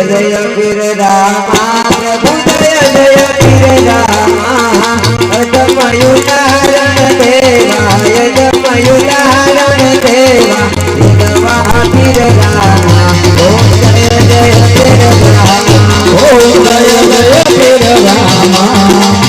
જય પીર રામા પ્રભુ જય જય પીર રામા અજમયું હરણ દેવા અજમયું હરણ દેવા પીર રામા જય જય પીર રામા જય જય પીર રામા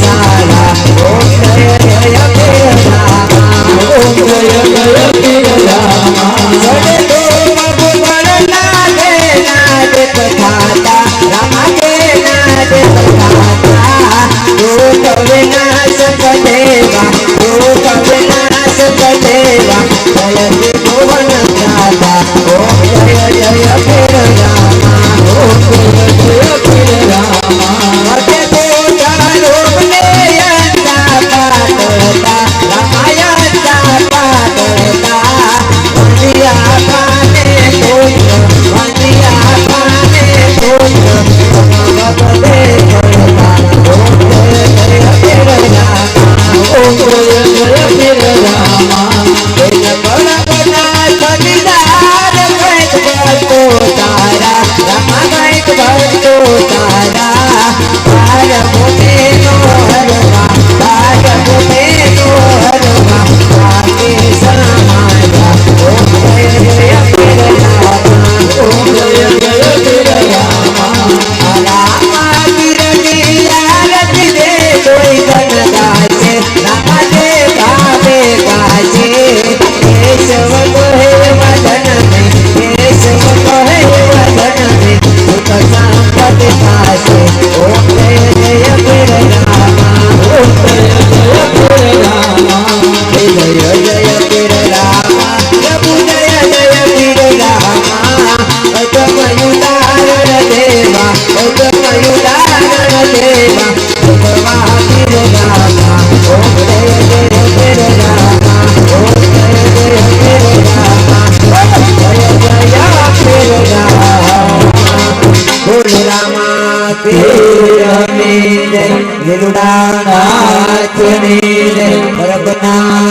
સારા ઓમ જય જય Joy, joy. પીરને જય નિરુડાનાથને જય પરબના